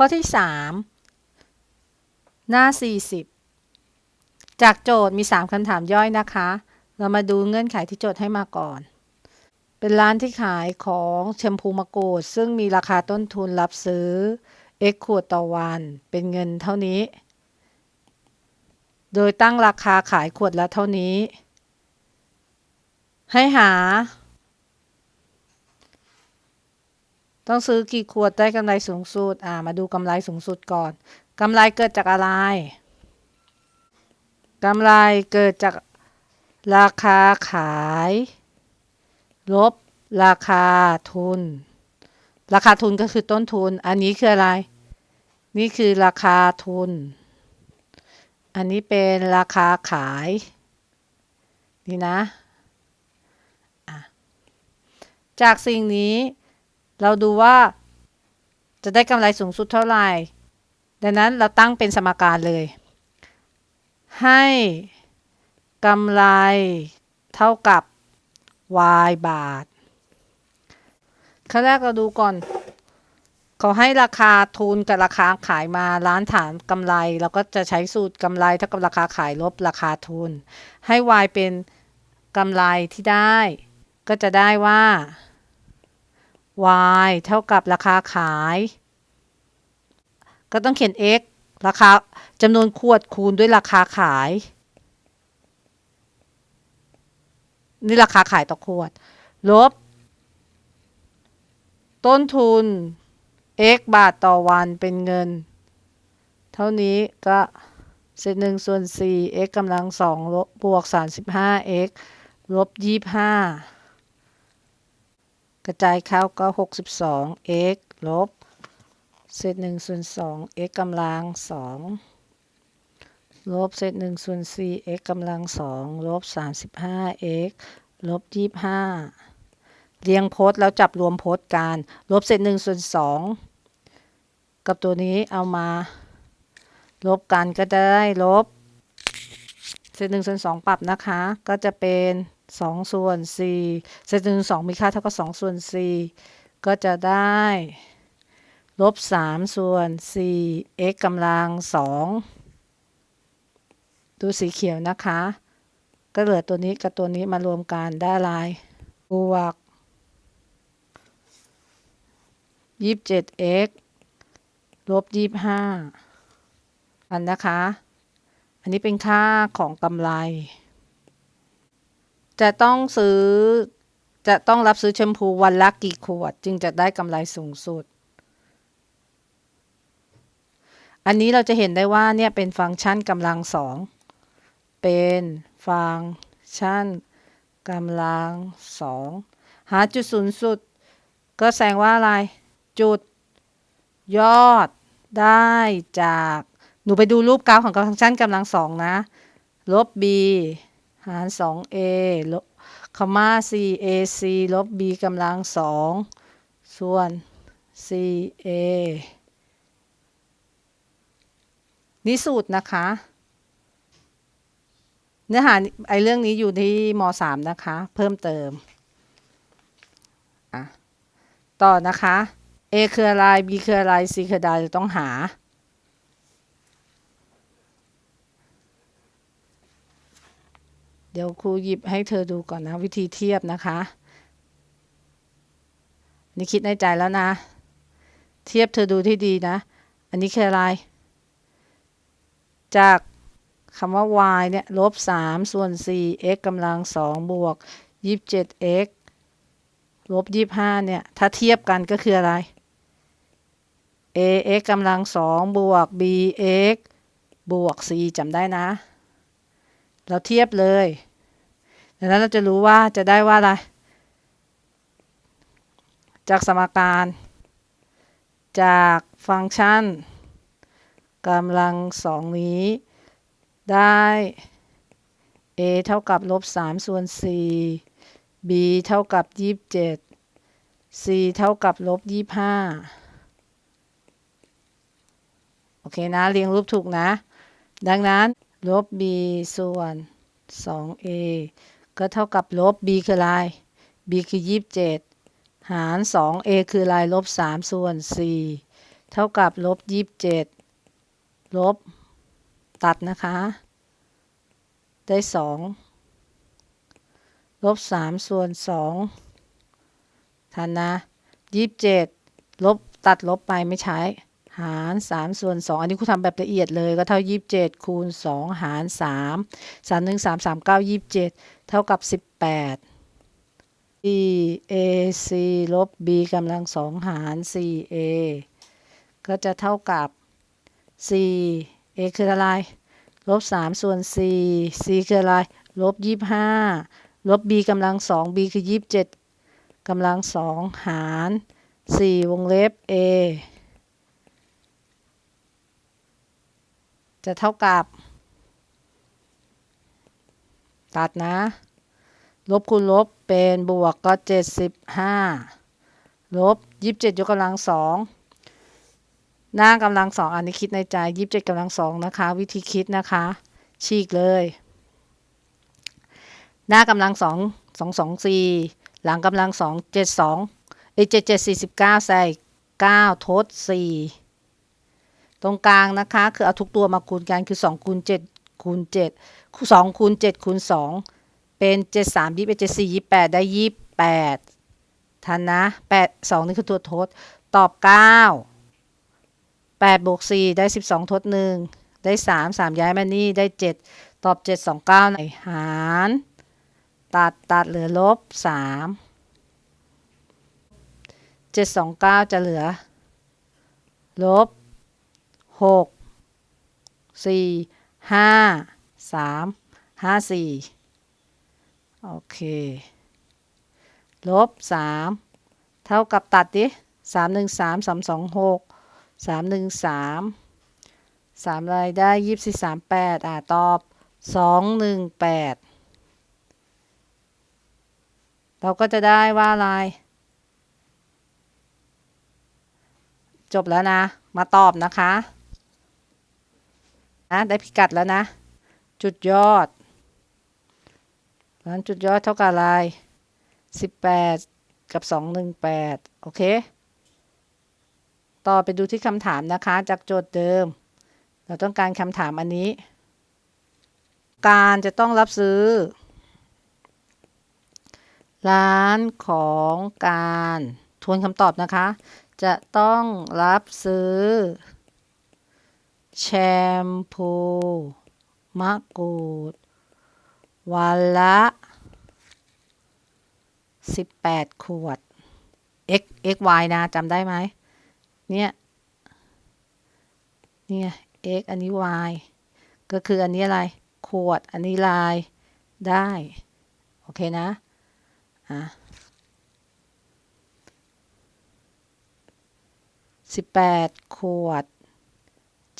ข้อที่ 3 หน้า 40 จากโจทย์มี 3คำถามย่อยนะคะ เรามาดูเงื่อนไขที่โจทย์ให้มาก่อน เป็นร้านที่ขายของแชมพูมะกรูด ซึ่งมีราคาต้นทุนรับซื้อ x ขวดต่อวัน เป็นเงินเท่านี้ โดยตั้งราคาขายขวดละเท่านี้ ให้หา ต้องซื้อกี่ขวดได้กำไรสูงสุด อ่า มาดูกำไรสูงสุดก่อน กำไรเกิดจากอะไร กำไรเกิดจากราคาขาย ลบ ราคาทุน ราคาทุนก็คือต้นทุน อันนี้คืออะไร นี่คือราคาทุน อันนี้เป็นราคาขาย นี่นะอะจากสิ่งนี้ เราดูว่า จะได้กำไรสูงสุดเท่าไหร่ ดังนั้นเราตั้งเป็นสมการเลย ให้กำไรเท่ากับ y บาท ขั้นแรกเราดูก่อน เขาให้ราคาทุนกับราคาขายมาล้านฐานกำไร เราก็จะใช้สูตรกำไรเท่ากับราคาขายลบราคาทุน ให้ y เป็นกำไรที่ได้ ก็จะได้ว่า y เท่ากับราคาขาย ก็ต้องเขียน x ราคาจำนวนขวดคูณด้วยราคาขาย นี่ราคาขายต่อขวด ลบ ต้นทุน x บาทต่อวันเป็นเงิน เท่านี้ก็เศษหนึ่งส่วนสี่ x กำลังสองลบบวกสามสิบห้า x ลบยี่ห้า กระจายเข้าก็หกสิบสอง x ลบเศษหนึ่งส่วนสอง x กำลังสองลบเศษหนึ่งส่วนสี่ x กำลังสองลบสามสิบห้า x ลบยี่ห้าเรียงโพจน์แล้วจับรวมโพจน์กันลบเศษหนึ่งส่วนสองกับตัวนี้เอามา ลบกันก็จะได้ลบเศษหนึ่งส่วนสองปรับนะคะ ก็จะเป็น สองส่วนสี่เศษหนึ่งสองมีค่าเท่ากับสองส่วนสี่ก็จะได้ลบสามส่วนสี่ x กำลังสองดูสีเขียวนะคะ ก็เหลือตัวนี้กับตัวนี้มารวมกันได้ลายบวกยี่สิบเจ็ด x ลบยี่ห้าอันนะคะ อันนี้เป็นค่าของกำไร จะต้องซื้อ จะต้องรับซื้อแชมพูวันละกี่ขวด จึงจะได้กำไรสูงสุด อันนี้เราจะเห็นได้ว่าเนี่ยเป็นฟังก์ชันกำลังสอง เป็นฟังก์ชันกำลังสองหาจุดศูนย์สุด ก็แสดงว่าอะไร จุดยอดได้จาก หนูไปดูรูปกราฟของฟังก์ชันกำลังสองนะ ลบ b หาร 2a ลบคอมา 4ac ลบ b กำลังสองส่วน 4a นี่สูตรนะคะ เนื้อหาไอเรื่องนี้อยู่ที่ม .3 นะคะ เพิ่มเติม ต่อนะคะ A คืออะไร B คืออะไร C คืออะไรจะต้องหา ดี๋ยวครูหยิบให้เธอดูก่อนนะ วิธีเทียบนะคะ นี่คิดในใจแล้วนะ เทียบเธอดูที่ดีนะ อันนี้คืออะไร จากคำว่า y เนี่ยลบ3ส่วน4 x กำลัง2บวก 27x ลบ 25 เนี่ย ถ้าเทียบกันก็คืออะไร ax กำลังสองบวก bx บวก c จำได้นะ เราเทียบเลย ดังนั้นเราจะรู้ว่าจะได้ว่าอะไร จากสมการ จากฟังก์ชันกำลังสองนี้ ได้ a เท่ากับลบ3ส่วน 4 b เท่ากับ 27 c เท่ากับลบ25 โอเคนะ เรียงรูปถูกนะ ดังนั้น ลบ b ส่วน 2a ก็เท่ากับลบ b คืออะไร b คือ27หาร 2a คืออะไรลบ 3 ส่วน 4 เท่ากับลบยี่สิบเจ็ดลบ ตัดนะคะ ได้สองลบสามส่วนสองทันนะยี่สิบเจ็ดลบตัดลบไปไม่ใช้ หารสามส่วนสองอันนี้ครูทำแบบละเอียดเลยก็เท่ายี่สิบเจ็ดคูณสองหารสามสามหนึ่งสามสามเก้ายี่สิบเจ็ดเท่ากับสิบแปด b a c ลบ b กำลังสองหาร c a ก็จะเท่ากับ c a คืออะไร ลบสามส่วน c c คืออะไร ลบยี่ห้าลบ b กำลังสอง b คือยี่สิบเจ็ดกำลังสองหารสี่วงเล็บ a จะเท่ากับ ตัดนะ ลบคูณลบเป็นบวกก็เจ็ดสิบห้าลบยี่สิบเจ็ดยกกำลังสองหน้ากำลังสองอันนี้คิดในใจยี่สิบเจ็ดกำลังสองนะคะ วิธีคิดนะคะ ฉีกเลย หน้ากำลังสองสองสองสี่หลังกำลังสองเจ็ดสองเอเจ็ดเจ็ดสี่สิบเก้าใส่เก้าทดสี่ ตรงกลางนะคะ คือเอาทุกตัวมาคูณกันคือสองคูณเจ็ดคูณเจ็ดสองคูณเจ็ดคูณสองเป็นเจ็ดสามยี่เอ็ดเจ็ดสี่ยี่แปดได้ยี่แปดทันนะแปดสองนี่คือตัวทด ตอบเก้าแปดบวกสี่ได้สิบสองทดหนึ่งได้สามสามย้ายมานี่ ได้เจ็ดตอบเจ็ดสองเก้าไหนหาร ตัดตัดเหลือลบสามเจ็ดสองเก้าจะเหลือ ลบ หกสี่ห้าสามห้าสี่โอเค ลบสามเท่ากับตัดดิสามหนึ่งสามสามสองหกสามหนึ่งสามสามรายได้ยี่สิบสามแปดอ่าตอบสองหนึ่งแปดเราก็จะได้ว่าอะไร จบแล้วนะ มาตอบนะคะ นะได้พิกัดแล้วนะ จุดยอดนั้นจุดยอดเท่ากับอะไรสิบแปดกับสองหนึ่งแปดโอเค ต่อไปดูที่คำถามนะคะ จากโจทย์เดิม เราต้องการคำถามอันนี้ การจะต้องรับซื้อ ร้านของการทวนคำตอบนะคะ จะต้องรับซื้อ แชมพูมะกรูด วันละ 18 ขวด x x y นะจำได้ไหมเนี่ย เนี่ย x อันนี้ y ก็คืออันนี้อะไร ขวด อันนี้ลาย ได้ โอเคนะ อะ18ขวด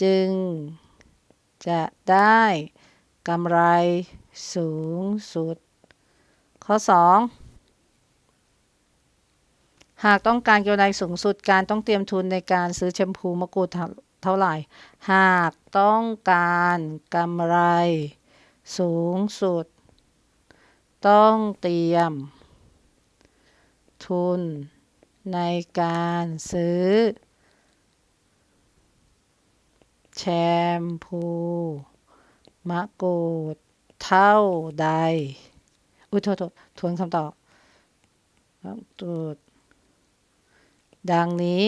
จึงจะได้กำไรสูงสุด ข้อ 2 หากต้องการกำไรสูงสุดการต้องเตรียมทุนในการซื้อแชมพูมะกรูดเท่าไหร่ หากต้องการกำไรสูงสุด ต้องเตรียม ทุนในการซื้อ แชมพู มะกรูด เท่าใด อุ้ยโทษโทษทวนคำตอบมะกรูด ดังนี้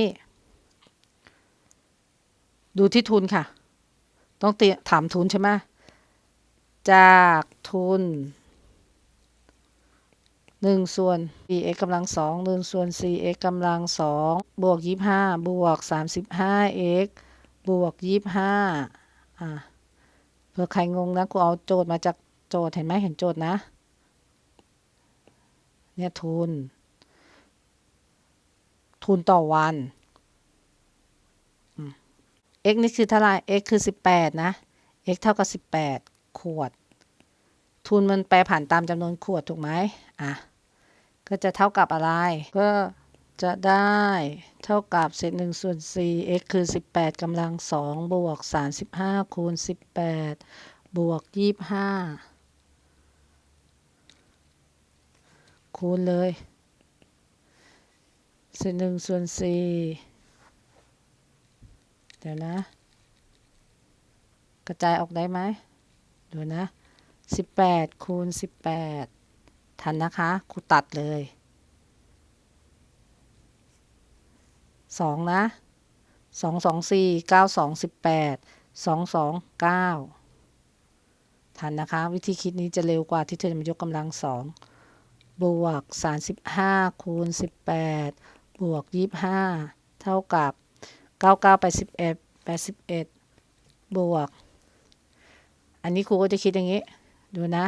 ดูที่ทุนค่ะ ต้องเตียถามทุนใช่ไหมจากทุนหนึ่งส่วน 4x กำลังสองหนึ่งส่วน 4x กำลังสองบวกยี่ห้าบวกสามสิบห้า x บวกยี่ห้าอะเผื่อใครงงนะกูเอาโจทย์มาจากโจทย์เห็นไหมเห็นโจทย์นะ เนี่ยทุน ทุนต่อวัน x นี่คือเท่าไหร่ x คือ 18 นะ x เท่ากับ 18 ขวด ทุนมันแปรผันตามจำนวนขวด ถูกไหมอะ ก็จะเท่ากับอะไร ก็ จะได้เท่ากับเศษ1ส่วน4 x คือ 18กำลัง2บวก 35 คูณ 18 บวก 25 คูณเลย เศษ1ส่วน4เดี๋ยวนะ กระจายออกได้ไหมดูนะสิบแปดคูณสิบแปดทันนะคะครูตัดเลย สองนะสองสองสี่เก้าสองสิบแปดสองสองเก้าทันนะคะ วิธีคิดนี้จะเร็วกว่าที่เธอจะมายกกำลังสองบวกสามสิบห้าคูณสิบแปดบวกยี่สิบห้าเท่ากับเก้าเก้าแปดสิบเอ็ดแปดสิบเอ็ดบวก อันนี้ครูก็จะคิดอย่างนี้ ดูนะ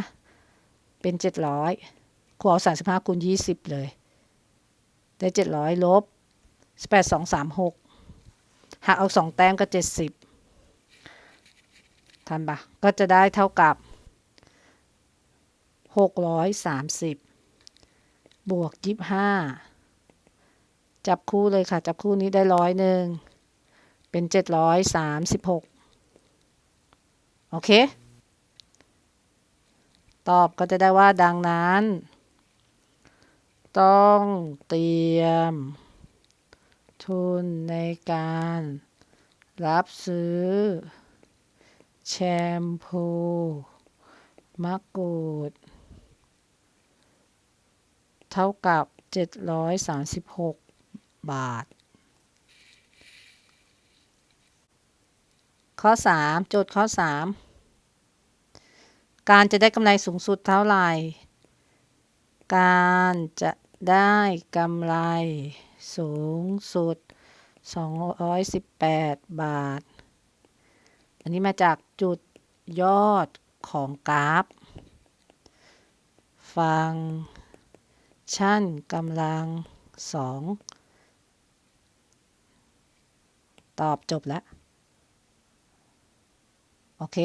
เป็นเจ็ดร้อยครูเอาสามสิบห้าคูณยี่สิบเลย ได้เจ็ดร้อยลบ แปดสองสามหกหักเอาสองแต้มก็เจ็ดสิบทันปะก็จะได้เท่ากับหกร้อยสามสิบบวกยี่ห้าจับคู่เลยค่ะ จับคู่นี้ได้ร้อยหนึ่งเป็นเจ็ดร้อยสามสิบหกโอเค ตอบก็จะได้ว่าดังนั้น ต้องเตรียม ทุนในการ รับซื้อ แชมพูมะกรูด เท่ากับ 736 บาท ข้อ 3 โจทย์ข้อ 3 การจะได้กำไรสูงสุดเท่าไหร่ การจะได้กำไร สูงสุด 218 บาท อันนี้มาจากจุดยอดของกราฟ ฟังชั่นกำลังสองตอบจบแล้ว โอเค